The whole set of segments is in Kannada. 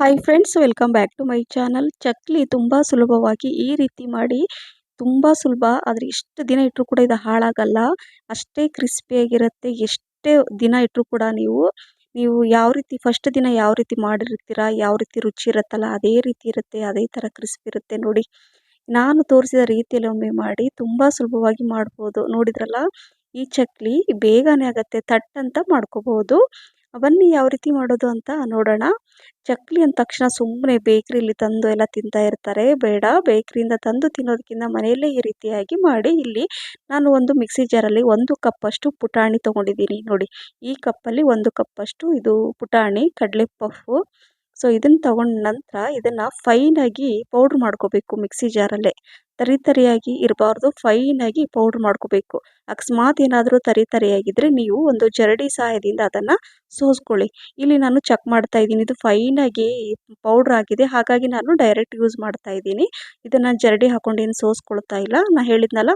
Hi friends welcome back to my channel chakli ತುಂಬ ಸುಲಭವಾಗಿ ಈ ರೀತಿ ಮಾಡಿ ತುಂಬ ಸುಲಭ, ಆದರೆ ಎಷ್ಟು ದಿನ ಇಟ್ಟರು ಕೂಡ ಇದು ಹಾಳಾಗಲ್ಲ. ಅಷ್ಟೇ ಕ್ರಿಸ್ಪಿಯಾಗಿರುತ್ತೆ ಎಷ್ಟೇ ದಿನ ಇಟ್ಟರು ಕೂಡ ನೀವು ನೀವು ಯಾವ ರೀತಿ ಫಸ್ಟ್ ದಿನ ಯಾವ ರೀತಿ ಮಾಡಿರ್ತೀರ, ಯಾವ ರೀತಿ ರುಚಿ ಇರುತ್ತಲ್ಲ, ಅದೇ ರೀತಿ ಇರುತ್ತೆ, ಅದೇ ಥರ ಕ್ರಿಸ್ಪಿ ಇರುತ್ತೆ ನೋಡಿ. ನಾನು ತೋರಿಸಿದ ರೀತಿಯಲ್ಲಿ ಒಮ್ಮೆ ಮಾಡಿ ತುಂಬ ಸುಲಭವಾಗಿ ಮಾಡ್ಬೋದು. ನೋಡಿದ್ರಲ್ಲ, ಈ ಚಕ್ಲಿ ಬೇಗನೆ ಆಗುತ್ತೆ, ತಟ್ಟಂತ ಅಂತ ಮಾಡ್ಕೋಬೋದು. ಬನ್ನಿ ಯಾವ ರೀತಿ ಮಾಡೋದು ಅಂತ ನೋಡೋಣ. ಚಕ್ಲಿ ಅಂದ ತಕ್ಷಣ ಸುಮ್ಮನೆ ಬೇಕ್ರಿಲಿ ತಂದು ಎಲ್ಲ ತಿಂತಾ ಇರ್ತಾರೆ. ಬೇಡ, ಬೇಕ್ರಿಯಿಂದ ತಂದು ತಿನ್ನೋದಕ್ಕಿಂತ ಮನೆಯಲ್ಲೇ ಈ ರೀತಿಯಾಗಿ ಮಾಡಿ. ಇಲ್ಲಿ ನಾನು ಒಂದು ಮಿಕ್ಸಿ ಜಾರಲ್ಲಿ ಒಂದು ಕಪ್ಪಷ್ಟು ಪುಟಾಣಿ ತೊಗೊಂಡಿದ್ದೀನಿ ನೋಡಿ. ಈ ಕಪ್ಪಲ್ಲಿ ಒಂದು ಕಪ್ಪಷ್ಟು ಇದು ಪುಟಾಣಿ ಕಡಲೆ ಪಫು ಸೊ ಇದನ್ನು ತಗೊಂಡ ನಂತರ ಇದನ್ನು ಫೈನಾಗಿ ಪೌಡ್ರ್ ಮಾಡ್ಕೋಬೇಕು ಮಿಕ್ಸಿ ಜಾರಲ್ಲೇ ತರಿ ತರಿಯಾಗಿ ಇರಬಾರ್ದು ಫೈನಾಗಿ ಪೌಡ್ರ್ ಮಾಡ್ಕೋಬೇಕು. ಅಕಸ್ಮಾತ್ ಏನಾದರೂ ತರಿ ತರಿಯಾಗಿದ್ದರೆ ನೀವು ಒಂದು ಜರಡಿ ಸಹಾಯದಿಂದ ಅದನ್ನು ಸೋಸ್ಕೊಳ್ಳಿ. ಇಲ್ಲಿ ನಾನು ಚೆಕ್ ಮಾಡ್ತಾ ಇದ್ದೀನಿ, ಇದು ಫೈನಾಗಿ ಪೌಡ್ರ್ ಆಗಿದೆ. ಹಾಗಾಗಿ ನಾನು ಡೈರೆಕ್ಟ್ ಯೂಸ್ ಮಾಡ್ತಾ ಇದ್ದೀನಿ. ಇದನ್ನು ಜರಡಿ ಹಾಕೊಂಡು ಏನು ಸೋಸ್ಕೊಳ್ತಾ ಇಲ್ಲ. ನಾನು ಹೇಳಿದ್ನಲ್ಲ,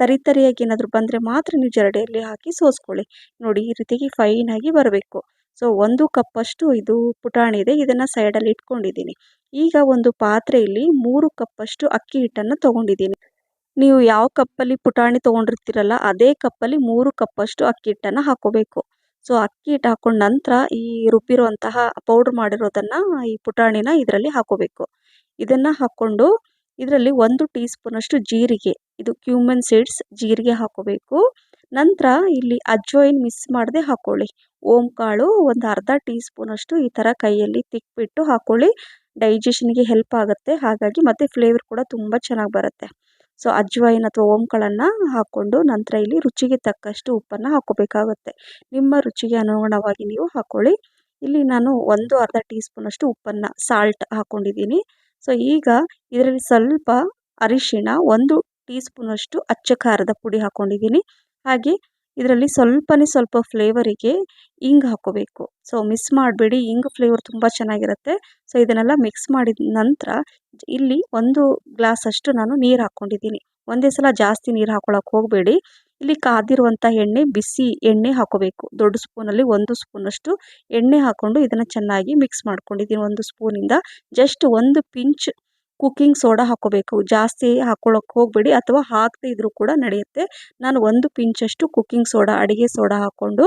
ತರಿ ತರಿಯಾಗಿ ಏನಾದರೂ ಬಂದರೆ ಮಾತ್ರ ನೀವು ಜರಡಿಯಲ್ಲಿ ಹಾಕಿ ಸೋಸ್ಕೊಳ್ಳಿ. ನೋಡಿ, ಈ ರೀತಿಯಾಗಿ ಫೈನಾಗಿ ಬರಬೇಕು. ಸೊ, ಒಂದು ಕಪ್ಪಷ್ಟು ಇದು ಪುಟಾಣಿ ಇದೆ. ಇದನ್ನು ಸೈಡಲ್ಲಿ ಇಟ್ಕೊಂಡಿದ್ದೀನಿ. ಈಗ ಒಂದು ಪಾತ್ರೆಯಲ್ಲಿ ಮೂರು ಕಪ್ಪಷ್ಟು ಅಕ್ಕಿ ಹಿಟ್ಟನ್ನು ತೊಗೊಂಡಿದ್ದೀನಿ. ನೀವು ಯಾವ ಕಪ್ಪಲ್ಲಿ ಪುಟಾಣಿ ತೊಗೊಂಡಿರ್ತೀರಲ್ಲ, ಅದೇ ಕಪ್ಪಲ್ಲಿ ಮೂರು ಕಪ್ಪಷ್ಟು ಅಕ್ಕಿ ಹಿಟ್ಟನ್ನು ಹಾಕೋಬೇಕು. ಸೊ, ಅಕ್ಕಿ ಹಿಟ್ಟು ಹಾಕೊಂಡ ನಂತರ ಈ ರುಬ್ಬಿರುವಂತಹ ಪೌಡ್ರ್ ಮಾಡಿರೋದನ್ನು ಈ ಪುಟಾಣಿನ ಇದರಲ್ಲಿ ಹಾಕೋಬೇಕು. ಇದನ್ನು ಹಾಕ್ಕೊಂಡು ಇದರಲ್ಲಿ ಒಂದು ಟೀ ಸ್ಪೂನಷ್ಟು ಜೀರಿಗೆ, ಇದು ಕ್ಯೂಮನ್ ಸೀಡ್ಸ್ ಜೀರಿಗೆ ಹಾಕೋಬೇಕು. ನಂತರ ಇಲ್ಲಿ ಅಜ್ವೈನ್ ಮಿಸ್ ಮಾಡದೆ ಹಾಕ್ಕೊಳ್ಳಿ ಓಂ ಕಾಳು ಒಂದು ಅರ್ಧ ಟೀ ಸ್ಪೂನಷ್ಟು ಈ ಥರ ಕೈಯಲ್ಲಿ ತಿಕ್ಬಿಟ್ಟು ಹಾಕ್ಕೊಳ್ಳಿ ಡೈಜೆಷನ್ಗೆ ಹೆಲ್ಪ್ ಆಗುತ್ತೆ. ಹಾಗಾಗಿ ಮತ್ತು ಫ್ಲೇವರ್ ಕೂಡ ತುಂಬ ಚೆನ್ನಾಗಿ ಬರುತ್ತೆ. ಸೊ ಅಜ್ವೈನ್ ಅಥವಾ ಓಂಕಾಳನ್ನು ಹಾಕ್ಕೊಂಡು ನಂತರ ಇಲ್ಲಿ ರುಚಿಗೆ ತಕ್ಕಷ್ಟು ಉಪ್ಪನ್ನು ಹಾಕೋಬೇಕಾಗುತ್ತೆ ನಿಮ್ಮ ರುಚಿಗೆ ಅನುಗುಣವಾಗಿ ನೀವು ಹಾಕ್ಕೊಳ್ಳಿ ಇಲ್ಲಿ ನಾನು ಒಂದು ಅರ್ಧ ಟೀ ಸ್ಪೂನಷ್ಟು ಉಪ್ಪನ್ನು ಸಾಲ್ಟ್ ಹಾಕ್ಕೊಂಡಿದ್ದೀನಿ ಸೊ ಈಗ ಇದರಲ್ಲಿ ಸ್ವಲ್ಪ ಅರಿಶಿಣ, ಒಂದು ಟೀ ಸ್ಪೂನಷ್ಟು ಅಚ್ಚ ಖಾರದ ಪುಡಿ ಹಾಕ್ಕೊಂಡಿದ್ದೀನಿ ಹಾಗೆ ಇದರಲ್ಲಿ ಸ್ವಲ್ಪನೇ ಸ್ವಲ್ಪ ಫ್ಲೇವರಿಗೆ ಇಂಗು ಹಾಕೋಬೇಕು ಸೊ ಮಿಸ್ ಮಾಡಬೇಡಿ, ಇಂಗು ಫ್ಲೇವರ್ ತುಂಬ ಚೆನ್ನಾಗಿರುತ್ತೆ. ಸೊ ಇದನ್ನೆಲ್ಲ ಮಿಕ್ಸ್ ಮಾಡಿದ ನಂತರ ಇಲ್ಲಿ ಒಂದು ಗ್ಲಾಸಷ್ಟು ನಾನು ನೀರು ಹಾಕ್ಕೊಂಡಿದ್ದೀನಿ. ಒಂದೇ ಸಲ ಜಾಸ್ತಿ ನೀರು ಹಾಕ್ಕೊಳಕ್ಕೆ ಹೋಗಬೇಡಿ. ಇಲ್ಲಿ ಕಾದಿರುವಂಥ ಎಣ್ಣೆ, ಬಿಸಿ ಎಣ್ಣೆ ಹಾಕೋಬೇಕು ದೊಡ್ಡ ಸ್ಪೂನಲ್ಲಿ ಒಂದು ಸ್ಪೂನಷ್ಟು ಎಣ್ಣೆ ಹಾಕ್ಕೊಂಡು ಇದನ್ನು ಚೆನ್ನಾಗಿ ಮಿಕ್ಸ್ ಮಾಡ್ಕೊಂಡಿದ್ದೀನಿ ಒಂದು ಸ್ಪೂನಿಂದ ಜಸ್ಟ್ ಒಂದು ಪಿಂಚ್ ಕುಕ್ಕಿಂಗ್ ಸೋಡಾ ಹಾಕೋಬೇಕು ಜಾಸ್ತಿ ಹಾಕ್ಕೊಳ್ಳೋಕೆ ಹೋಗಬೇಡಿ ಅಥವಾ ಹಾಕದೇ ಇದ್ದರೂ ಕೂಡ ನಡೆಯುತ್ತೆ. ನಾನು ಒಂದು ಪಿಂಚಷ್ಟು ಕುಕ್ಕಿಂಗ್ ಸೋಡಾ, ಅಡುಗೆ ಸೋಡಾ ಹಾಕ್ಕೊಂಡು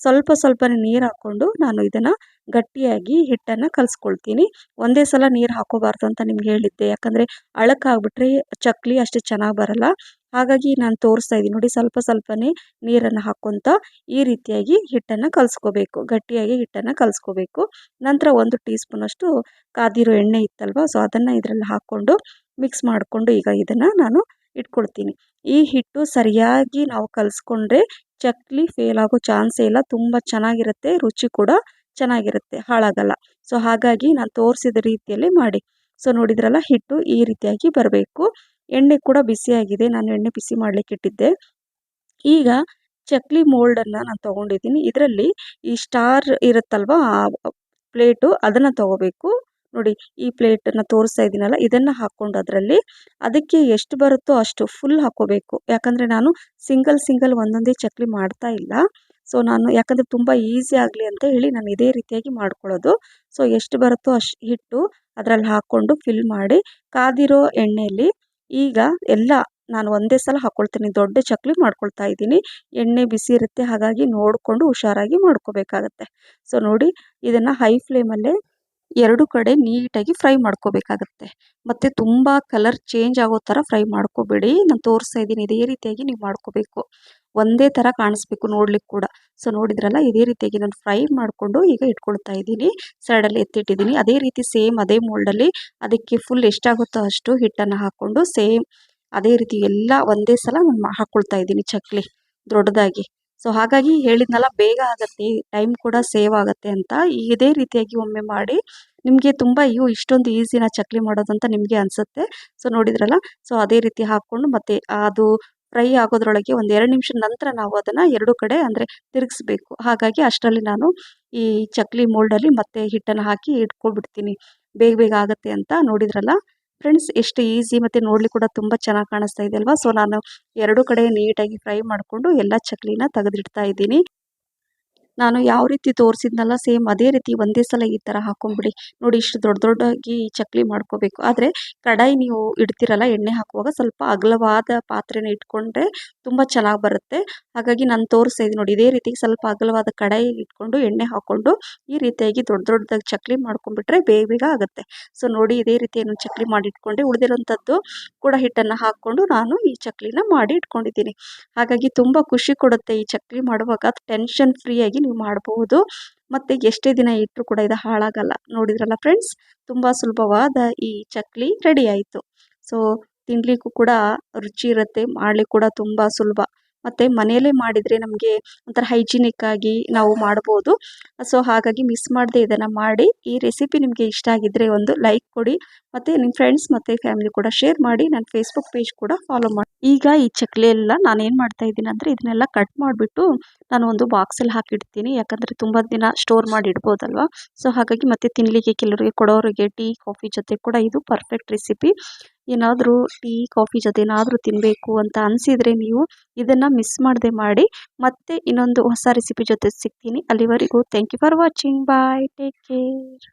ಸ್ವಲ್ಪ ಸ್ವಲ್ಪನೇ ನೀರು ಹಾಕ್ಕೊಂಡು ನಾನು ಇದನ್ನು ಗಟ್ಟಿಯಾಗಿ ಹಿಟ್ಟನ್ನು ಕಲಿಸ್ಕೊಳ್ತೀನಿ. ಒಂದೇ ಸಲ ನೀರು ಹಾಕೋಬಾರ್ದು ಅಂತ ನಿಮ್ಗೆ ಹೇಳಿದ್ದೆ. ಯಾಕಂದರೆ ಅಳಕ್ಕಾಗ್ಬಿಟ್ರೆ ಚಕ್ಲಿ ಅಷ್ಟು ಚೆನ್ನಾಗಿ ಬರಲ್ಲ. ಹಾಗಾಗಿ ನಾನು ತೋರಿಸ್ತಾ ಇದ್ದೀನಿ. ನೋಡಿ ಸ್ವಲ್ಪ ಸ್ವಲ್ಪನೇ ನೀರನ್ನು ಹಾಕ್ಕೊತ ಈ ರೀತಿಯಾಗಿ ಹಿಟ್ಟನ್ನು ಕಲಿಸ್ಕೋಬೇಕು. ಗಟ್ಟಿಯಾಗಿ ಹಿಟ್ಟನ್ನು ಕಲಿಸ್ಕೋಬೇಕು. ನಂತರ ಒಂದು ಟೀ ಸ್ಪೂನಷ್ಟು ಕಾದಿರೋ ಎಣ್ಣೆ ಇತ್ತಲ್ವ, ಸೊ ಅದನ್ನು ಇದರಲ್ಲಿ ಹಾಕ್ಕೊಂಡು ಮಿಕ್ಸ್ ಮಾಡಿಕೊಂಡು ಈಗ ಇದನ್ನು ನಾನು ಇಟ್ಕೊಳ್ತೀನಿ. ಈ ಹಿಟ್ಟು ಸರಿಯಾಗಿ ನಾವು ಕಲಿಸ್ಕೊಂಡ್ರೆ ಚಕ್ಲಿ ಫೇಲ್ ಆಗೋ ಚಾನ್ಸೇ ಇಲ್ಲ. ತುಂಬ ಚೆನ್ನಾಗಿರುತ್ತೆ, ರುಚಿ ಕೂಡ ಚೆನ್ನಾಗಿರುತ್ತೆ, ಹಾಳಾಗಲ್ಲ. ಸೊ ಹಾಗಾಗಿ ನಾನು ತೋರಿಸಿದ ರೀತಿಯಲ್ಲಿ ಮಾಡಿ. ಸೊ ನೋಡಿದ್ರಲ್ಲ, ಹಿಟ್ಟು ಈ ರೀತಿಯಾಗಿ ಬರಬೇಕು. ಎಣ್ಣೆ ಕೂಡ ಬಿಸಿಯಾಗಿದೆ ನಾನು ಎಣ್ಣೆ ಬಿಸಿ ಮಾಡಲಿಕ್ಕೆ ಇಟ್ಟಿದ್ದೆ. ಈಗ ಚಕ್ಲಿ ಮೋಲ್ಡನ್ನು ನಾನು ತೊಗೊಂಡಿದ್ದೀನಿ. ಇದರಲ್ಲಿ ಈ ಸ್ಟಾರ್ ಇರುತ್ತಲ್ವ ಪ್ಲೇಟು ಅದನ್ನು ತೊಗೋಬೇಕು. ನೋಡಿ, ಈ ಪ್ಲೇಟನ್ನು ತೋರಿಸ್ತಾ ಇದ್ದೀನಲ್ಲ, ಇದನ್ನು ಹಾಕ್ಕೊಂಡು ಅದರಲ್ಲಿ ಅದಕ್ಕೆ ಎಷ್ಟು ಬರುತ್ತೋ ಅಷ್ಟು ಫುಲ್ ಹಾಕೋಬೇಕು ಯಾಕಂದರೆ ನಾನು ಸಿಂಗಲ್ ಸಿಂಗಲ್ ಒಂದೊಂದೇ ಚಕ್ಲಿ ಮಾಡ್ತಾ ಇಲ್ಲ. ಸೊ, ನಾನು ಯಾಕಂದರೆ ತುಂಬ ಈಸಿ ಆಗಲಿ ಅಂತ ಹೇಳಿ ನಾನು ಇದೇ ರೀತಿಯಾಗಿ ಮಾಡ್ಕೊಳ್ಳೋದು. ಸೊ, ಎಷ್ಟು ಬರುತ್ತೋ ಅಷ್ಟು ಹಿಟ್ಟು ಅದರಲ್ಲಿ ಹಾಕ್ಕೊಂಡು ಫಿಲ್ ಮಾಡಿ, ಕಾದಿರೋ ಎಣ್ಣೆಯಲ್ಲಿ ಈಗ ಎಲ್ಲ ನಾನು ಒಂದೇ ಸಲ ಹಾಕ್ಕೊಳ್ತೀನಿ ದೊಡ್ಡ ಚಕ್ಲಿ ಮಾಡ್ಕೊಳ್ತಾ ಇದ್ದೀನಿ. ಎಣ್ಣೆ ಬಿಸಿ ಇರುತ್ತೆ, ಹಾಗಾಗಿ ನೋಡಿಕೊಂಡು ಹುಷಾರಾಗಿ ಮಾಡ್ಕೋಬೇಕಾಗತ್ತೆ. ಸೊ ನೋಡಿ, ಇದನ್ನು ಹೈ ಫ್ಲೇಮಲ್ಲೇ ಎರಡು ಕಡೆ ನೀಟಾಗಿ ಫ್ರೈ ಮಾಡ್ಕೋಬೇಕಾಗತ್ತೆ. ಮತ್ತು ತುಂಬ ಕಲರ್ ಚೇಂಜ್ ಆಗೋ ಥರ ಫ್ರೈ ಮಾಡ್ಕೋಬೇಡಿ. ನಾನು ತೋರಿಸ್ತಾ ಇದ್ದೀನಿ, ಇದೇ ರೀತಿಯಾಗಿ ನೀವು ಮಾಡ್ಕೋಬೇಕು. ಒಂದೇ ಥರ ಕಾಣಿಸ್ಬೇಕು ನೋಡ್ಲಿಕ್ಕೆ ಕೂಡ. ಸೊ ನೋಡಿದ್ರಲ್ಲ, ಇದೇ ರೀತಿಯಾಗಿ ನಾನು ಫ್ರೈ ಮಾಡಿಕೊಂಡು ಈಗ ಇಟ್ಕೊಳ್ತಾ ಇದ್ದೀನಿ. ಸೈಡಲ್ಲಿ ಎತ್ತಿಟ್ಟಿದ್ದೀನಿ. ಅದೇ ರೀತಿ ಸೇಮ್ ಅದೇ ಮೋಲ್ಡಲ್ಲಿ ಅದಕ್ಕೆ ಫುಲ್ ಎಷ್ಟಾಗುತ್ತೋ ಅಷ್ಟು ಹಿಟ್ಟನ್ನು ಹಾಕ್ಕೊಂಡು ಸೇಮ್ ಅದೇ ರೀತಿ ಎಲ್ಲ ಒಂದೇ ಸಲ ನಾನು ಹಾಕ್ಕೊಳ್ತಾ ಇದ್ದೀನಿ ಚಕ್ಲಿ ದೊಡ್ಡದಾಗಿ. ಸೊ ಹಾಗಾಗಿ ಹೇಳಿದ್ನಲ್ಲ, ಬೇಗ ಆಗುತ್ತೆ ಟೈಮ್ ಕೂಡ ಸೇವ್ ಆಗುತ್ತೆ ಅಂತ ಇದೇ ರೀತಿಯಾಗಿ ಒಮ್ಮೆ ಮಾಡಿ ನಿಮಗೆ ತುಂಬ ಇವು ಇಷ್ಟೊಂದು ಈಸಿನ ಚಕ್ಲಿ ಮಾಡೋದು ಅಂತ ನಿಮಗೆ ಅನಿಸುತ್ತೆ. ಸೊ ನೋಡಿದ್ರಲ್ಲ ಸೊ ಅದೇ ರೀತಿ ಹಾಕ್ಕೊಂಡು ಮತ್ತೆ ಅದು ಫ್ರೈ ಆಗೋದ್ರೊಳಗೆ ಒಂದು ಎರಡು ನಿಮಿಷ ನಂತರ ನಾವು ಅದನ್ನು ಎರಡು ಕಡೆ ಅಂದರೆ ತಿರುಗಿಸ್ಬೇಕು. ಹಾಗಾಗಿ ಅಷ್ಟರಲ್ಲಿ ನಾನು ಈ ಚಕ್ಲಿ ಮೋಲ್ಡಲ್ಲಿ ಮತ್ತೆ ಹಿಟ್ಟನ್ನು ಹಾಕಿ ಇಟ್ಕೊಬಿಡ್ತೀನಿ. ಬೇಗ ಬೇಗ ಆಗುತ್ತೆ ಅಂತ ನೋಡಿದ್ರಲ್ಲ. ಫ್ರೆಂಡ್ಸ್ ಎಷ್ಟು ಈಸಿ ಮತ್ತು ನೋಡ್ಲಿಕ್ಕೆ ಕೂಡ ತುಂಬ ಚೆನ್ನಾಗಿ ಕಾಣಿಸ್ತಾ ಇದೆ ಅಲ್ವಾ? ಸೊ ನಾನು ಎರಡು ಕಡೆ ನೀಟಾಗಿ ಫ್ರೈ ಮಾಡಿಕೊಂಡು ಎಲ್ಲ ಚಕ್ಲಿನ ತೆಗೆದಿಡ್ತಾ ಇದ್ದೀನಿ. ನಾನು ಯಾವ ರೀತಿ ತೋರಿಸಿದ್ನಲ್ಲ, ಸೇಮ್ ಅದೇ ರೀತಿ ಒಂದೇ ಸಲ ಈ ಥರ ಹಾಕೊಂಡ್ಬಿಡಿ ನೋಡಿ ಇಷ್ಟು ದೊಡ್ಡ ದೊಡ್ಡಾಗಿ ಚಕ್ಲಿ ಮಾಡ್ಕೋಬೇಕು. ಆದರೆ ಕಡಾಯಿ ನೀವು ಇಡ್ತೀರಲ್ಲ, ಎಣ್ಣೆ ಹಾಕುವಾಗ ಸ್ವಲ್ಪ ಅಗಲವಾದ ಪಾತ್ರೆನ ಇಟ್ಕೊಂಡ್ರೆ ತುಂಬ ಚೆನ್ನಾಗಿ ಬರುತ್ತೆ. ಹಾಗಾಗಿ ನಾನು ತೋರಿಸ್ತಾ ಇದ್ದೀನಿ ನೋಡಿ, ಇದೇ ರೀತಿ ಸ್ವಲ್ಪ ಅಗಲವಾದ ಕಡಾಯಿ ಇಟ್ಕೊಂಡು, ಎಣ್ಣೆ ಹಾಕ್ಕೊಂಡು ಈ ರೀತಿಯಾಗಿ ದೊಡ್ಡ ದೊಡ್ಡದಾಗಿ ಚಕ್ಲಿ ಮಾಡ್ಕೊಂಡ್ಬಿಟ್ರೆ ಬೇಗ ಬೇಗ ಆಗುತ್ತೆ. ಸೊ ನೋಡಿ, ಇದೇ ರೀತಿ ನಾನು ಚಕ್ಲಿ ಮಾಡಿ ಇಟ್ಕೊಂಡೆ ಉಳಿದಿರೋಂಥದ್ದು ಕೂಡ ಹಿಟ್ಟನ್ನು ಹಾಕ್ಕೊಂಡು ನಾನು ಈ ಚಕ್ಲಿನ ಮಾಡಿ ಇಟ್ಕೊಂಡಿದ್ದೀನಿ. ಹಾಗಾಗಿ ತುಂಬ ಖುಷಿ ಕೊಡುತ್ತೆ ಈ ಚಕ್ಲಿ ಮಾಡುವಾಗ. ಟೆನ್ಷನ್ ಫ್ರೀಯಾಗಿ ನೀವು ಮಾಡಬಹುದು. ಮತ್ತು ಎಷ್ಟೇ ದಿನ ಇಟ್ಟರೂ ಕೂಡ ಇದು ಹಾಳಾಗಲ್ಲ. ನೋಡಿದ್ರಲ್ಲ ಫ್ರೆಂಡ್ಸ್ ತುಂಬ ಸುಲಭವಾದ ಈ ಚಕ್ಲಿ ರೆಡಿ ಆಯಿತು. ಸೊ ತಿನ್ನಲಿಕ್ಕೂ ಕೂಡ ರುಚಿ ಇರುತ್ತೆ, ಮಾಡ್ಲಿಕ್ಕೆ ಕೂಡ ತುಂಬ ಸುಲಭ. ಮತ್ತು ಮನೆಯಲ್ಲೇ ಮಾಡಿದರೆ ನಮಗೆ ಒಂಥರ ಹೈಜಿನಿಕ್ ಆಗಿ ನಾವು ಮಾಡ್ಬೋದು. ಸೊ ಹಾಗಾಗಿ ಮಿಸ್ ಮಾಡದೆ ಇದನ್ನು ಮಾಡಿ, ಈ ರೆಸಿಪಿ ನಿಮಗೆ ಇಷ್ಟ ಆಗಿದ್ದರೆ ಒಂದು ಲೈಕ್ ಕೊಡಿ, ಮತ್ತು ನಿಮ್ಮ ಫ್ರೆಂಡ್ಸ್ ಮತ್ತು ಫ್ಯಾಮಿಲಿ ಕೂಡ ಶೇರ್ ಮಾಡಿ ನನ್ನ ಫೇಸ್ಬುಕ್ ಪೇಜ್ ಕೂಡ ಫಾಲೋ ಮಾಡಿ. ಈಗ ಈ ಚಕ್ಲಿ ಎಲ್ಲ ನಾನು ಏನು ಮಾಡ್ತಾ ಇದ್ದೀನಿ ಅಂದರೆ ಇದನ್ನೆಲ್ಲ ಕಟ್ ಮಾಡಿಬಿಟ್ಟು ನಾನು ಒಂದು ಬಾಕ್ಸಲ್ಲಿ ಹಾಕಿಡ್ತೀನಿ. ಯಾಕಂದರೆ ತುಂಬ ದಿನ ಸ್ಟೋರ್ ಮಾಡಿ ಇಡ್ಬೋದಲ್ವ ಸೊ ಹಾಗಾಗಿ ಮತ್ತೆ ತಿನ್ನಲಿಕ್ಕೆ ಕೆಲವರಿಗೆ ಕೊಡೋರಿಗೆ ಟೀ ಕಾಫಿ ಜೊತೆ ಕೂಡ ಇದು ಪರ್ಫೆಕ್ಟ್ ರೆಸಿಪಿ ಏನಾದರೂ ಟೀ, ಕಾಫಿ ಜೊತೆ ಏನಾದರೂ ತಿನ್ನಬೇಕು ಅಂತ ಅನಿಸಿದರೆ ನೀವು ಇದನ್ನು ಮಿಸ್ ಮಾಡದೆ ಮಾಡಿ ಮತ್ತೆ ಇನ್ನೊಂದು ಹೊಸ ರೆಸಿಪಿ ಜೊತೆ ಸಿಗ್ತೀನಿ. ಅಲ್ಲಿವರೆಗೂ thank you for watching bye take care